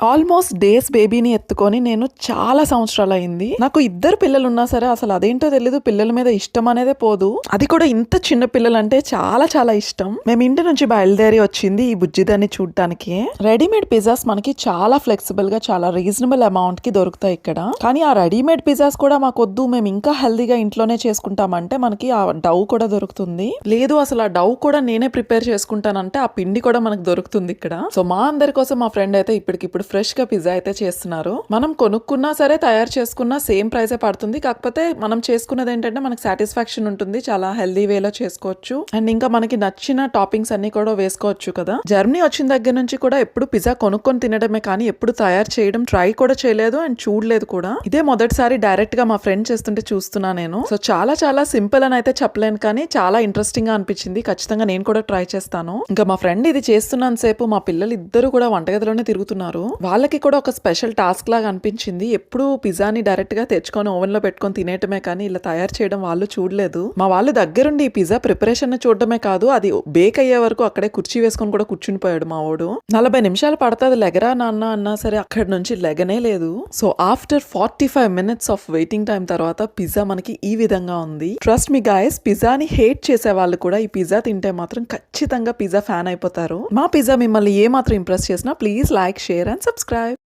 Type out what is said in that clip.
Almost days బేబీని ఎత్తుకొని నేను చాలా సంవత్సరాలు అయింది నాకు ఇద్దరు పిల్లలు ఉన్నా సరే అసలు అదేంటో తెలియదు పిల్లల మీద ఇష్టం అనేదే పోదు. అది కూడా ఇంత చిన్న పిల్లలు అంటే చాలా చాలా ఇష్టం. మేము ఇంటి నుంచి బయలుదేరి వచ్చింది ఈ బుజ్జిదాన్ని చూడటానికి రెడీమేడ్ పిజ్జాస్ మనకి చాలా ఫ్లెక్సిబుల్గా చాలా రీజనబుల్ అమౌంట్కి దొరుకుతాయి ఇక్కడ. కానీ ఆ రెడీమేడ్ పిజ్జాస్ కూడా మాకు వద్దు మేము ఇంకా హెల్దీగా ఇంట్లోనే చేసుకుంటామంటే మనకి ఆ డవ్ కూడా దొరుకుతుంది. లేదు అసలు ఆ డవ్ కూడా నేనే ప్రిపేర్ చేసుకుంటానంటే ఆ పిండి కూడా మనకు దొరుకుతుంది ఇక్కడ. సో మా అందరి కోసం మా ఫ్రెండ్ అయితే ఇప్పటికిప్పుడు ఫ్రెష్గా పిజ్జా అయితే చేస్తున్నారు. మనం కొనుక్కున్నా సరే తయారు చేసుకున్నా సేమ్ ప్రైసే పడుతుంది. కాకపోతే మనం చేసుకున్నది ఏంటంటే మనకి సాటిస్ఫాక్షన్ ఉంటుంది. చాలా హెల్దీ వేలో చేసుకోవచ్చు. అండ్ ఇంకా మనకి నచ్చిన టాపింగ్స్ అన్ని కూడా వేసుకోవచ్చు కదా. జర్మనీ వచ్చిన దగ్గర నుంచి కూడా ఎప్పుడు పిజ్జా కొనుక్కొని తినడమే కానీ ఎప్పుడు తయారు చేయడం ట్రై కూడా చేయలేదు అండ్ చూడలేదు కూడా. ఇదే మొదటిసారి డైరెక్ట్గా మా ఫ్రెండ్ చేస్తుంటే చూస్తున్నా నేను. సో చాలా చాలా సింపుల్ అని అయితే చెప్పలేను కానీ చాలా ఇంట్రెస్టింగ్గా అనిపించింది. ఖచ్చితంగా నేను కూడా ట్రై చేస్తాను. ఇంకా మా ఫ్రెండ్ ఇది చేస్తున్నాను సేపు మా పిల్లలు ఇద్దరు కూడా వంటగదిలోనే తిరుగుతున్నారు. వాళ్ళకి కూడా ఒక స్పెషల్ టాస్క్ లాగా అనిపించింది. ఎప్పుడు పిజ్జాని డైరెక్ట్గా తెచ్చుకొని ఓవెన్లో పెట్టుకొని తినేయటమే కానీ ఇలా తయారు చేయడం వాళ్ళు చూడలేదు. మా వాళ్ళు దగ్గరుండి ఈ పిజ్జా ప్రిపరేషన్ చూడడమే కాదు అది బేక్ అయ్యే వరకు అక్కడే కుర్చీ వేసుకొని కూడా కూర్చుని పోయాడు మా వాడు. నలభై నిమిషాలు పడుతుంది లెగరా నాన్న అన్నా సరే అక్కడి నుంచి లెగనే లేదు. So after forty five minutes of waiting time తర్వాత పిజ్జా మనకి ఈ విధంగా ఉంది. ట్రస్ట్ మీ గాయస్ పిజ్జాని హేట్ చేసే వాళ్ళు కూడా ఈ పిజ్జా తింటే మాత్రం ఖచ్చితంగా పిజ్జా ఫ్యాన్ అయిపోతారు. మా పిజ్జా మిమ్మల్ని ఏ మాత్రం ఇంప్రెస్ చేసినా please like share and subscribe.